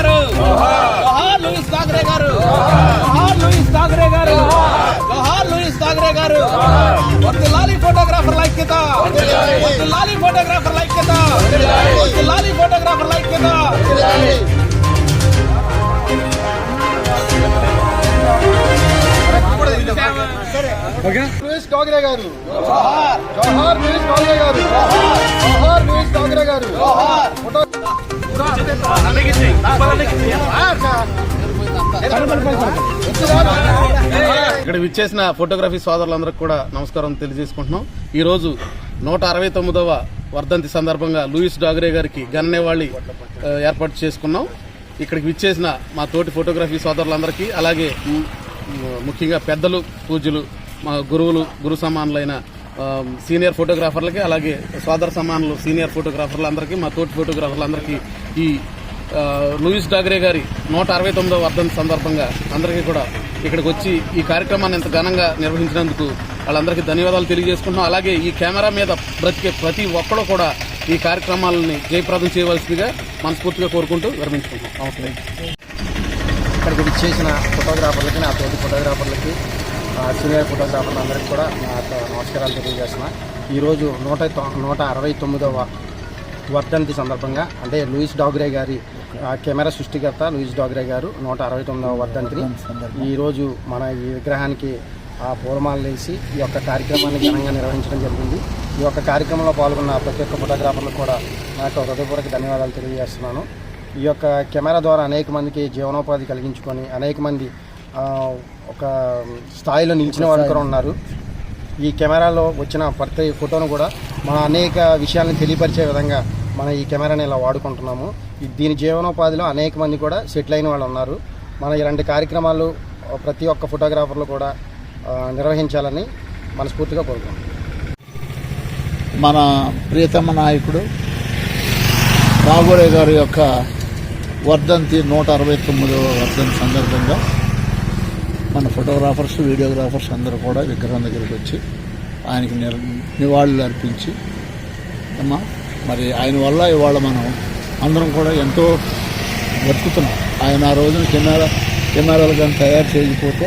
గారు. జోహార్ లూయిస్ ఠాకరే గారు. జోహార్ లూయిస్ ఠాకరే గారు. జోహార్ లూయిస్ ఠాకరే గారు. వర్దిల్లాలి ఫోటోగ్రాఫర్ ఐక్యత వర్దిల్లాలి ఫోటోగ్రాఫర్ ఐక్యత వర్దిల్లాలి ఫోటోగ్రాఫర్ ఐక్యత లూయిస్ ఠాకరే గారు. జోహార్ లూయిస్ ఠాకరే ఇక్కడ విచ్చేసిన ఫోటోగ్రఫీ సోదరులందరికీ కూడా నమస్కారం తెలియజేసుకుంటున్నాం. ఈ రోజు నూట అరవై తొమ్మిదవ వర్ధంతి సందర్భంగా లూయిస్ డాగరే గారికి గణనేవాళి ఏర్పాటు చేసుకున్నాం. ఇక్కడికి విచ్చేసిన మా తోటి ఫోటోగ్రఫీ సోదరులందరికీ అలాగే ముఖ్యంగా పెద్దలు పూజలు మా గురువులు గురు సమానులైన సీనియర్ ఫోటోగ్రాఫర్లకి అలాగే సోదర సమానులు సీనియర్ ఫోటోగ్రాఫర్లందరికీ మా తోటి ఫోటోగ్రాఫర్లందరికీ ఈ లూయిస్ డాగరే గారి నూట అరవై తొమ్మిదవ వర్ధంతి సందర్భంగా అందరికీ కూడా ఇక్కడికి వచ్చి ఈ కార్యక్రమాన్ని ఇంత ఘనంగా నిర్వహించినందుకు వాళ్ళందరికీ ధన్యవాదాలు తెలియజేసుకుంటున్నాం. అలాగే ఈ కెమెరా మీద బ్రతికే ప్రతి ఒక్కడూ కూడా ఈ కార్యక్రమాలని జయప్రదం చేయవలసిందిగా మనస్ఫూర్తిగా కోరుకుంటూ విరమించుకుంటున్నాం. నమస్తే. ఇక్కడికి చేసిన ఫోటోగ్రాఫర్లకి నా తోటి ఫోటోగ్రాఫర్లకి సీనియర్ ఫోటోగ్రాఫర్లు అందరికీ కూడా నా యొక్క నమస్కారాలు తెలియజేస్తున్నా. ఈరోజు నూట తొ- నూట అరవై తొమ్మిదవ వర్ధంతి సందర్భంగా అంటే లూయిస్ డాగ్రే గారి ఆ, కెమెరా సృష్టికర్త లూయిస్ డాగ్రే గారు నూట అరవై తొమ్మిదవ వర్ధంతిని ఈరోజు మన ఈ విగ్రహానికి ఆ పూలమాలలు వేసి ఈ యొక్క కార్యక్రమాన్ని ఘనంగా నిర్వహించడం జరిగింది. ఈ యొక్క కార్యక్రమంలో పాల్గొన్న ప్రతి ఒక్క ఫోటోగ్రాఫర్లకు కూడా నా యొక్క హృదయపూర్వక ధన్యవాదాలు తెలియజేస్తున్నాను. ఈ యొక్క కెమెరా ద్వారా అనేక మందికి జీవనోపాధి కలిగించుకొని అనేక మంది ఒక స్థాయిలో నిలిచిన వారు కూడా ఉన్నారు. ఈ కెమెరాలో వచ్చిన ప్రతి ఫోటోను కూడా మన అనేక విషయాలను తెలియపరిచే విధంగా మనం ఈ కెమెరాని ఇలా వాడుకుంటున్నాము. దీని జీవనోపాధిలో అనేక మంది కూడా సెటిల్ అయిన వాళ్ళు ఉన్నారు. మన ఇలాంటి కార్యక్రమాలు ప్రతి ఒక్క ఫోటోగ్రాఫర్లు కూడా నిర్వహించాలని మనస్ఫూర్తిగా కోరుకుంటున్నాం. మన ప్రియతమ నాయకుడు రాఘోరే గారి యొక్క వర్ధంతి నూట అరవై తొమ్మిదవ వర్ధంతి సందర్భంగా మన ఫోటోగ్రాఫర్స్ వీడియోగ్రాఫర్స్ అందరూ కూడా విగ్రహం దగ్గరికి వచ్చి ఆయనకి నిర్ నివాళులు అర్పించి అమ్మా మరి ఆయన వల్ల ఇవాళ మనం అందరం కూడా ఎంతో బతుకుతున్నాం ఆయన ఆ రోజున కెమెరా కెమెరాలు కానీ తయారు చేయకపోతే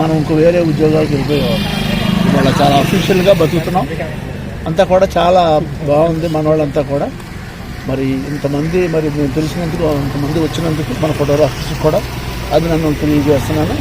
మనం ఇంకో వేరే ఉద్యోగాలకు వెళ్ళిపోయేవాళ్ళం. ఇవాళ చాలా అఫీషియల్గా బతుకుతున్నాం. అంతా కూడా చాలా బాగుంది మన వాళ్ళంతా కూడా. మరి ఇంతమంది మరి మేము తెలిసినందుకు ఇంతమంది వచ్చినందుకు మన ఫోటోగ్రాఫర్స్ కూడా అభినందనలు తెలియజేస్తున్నాను.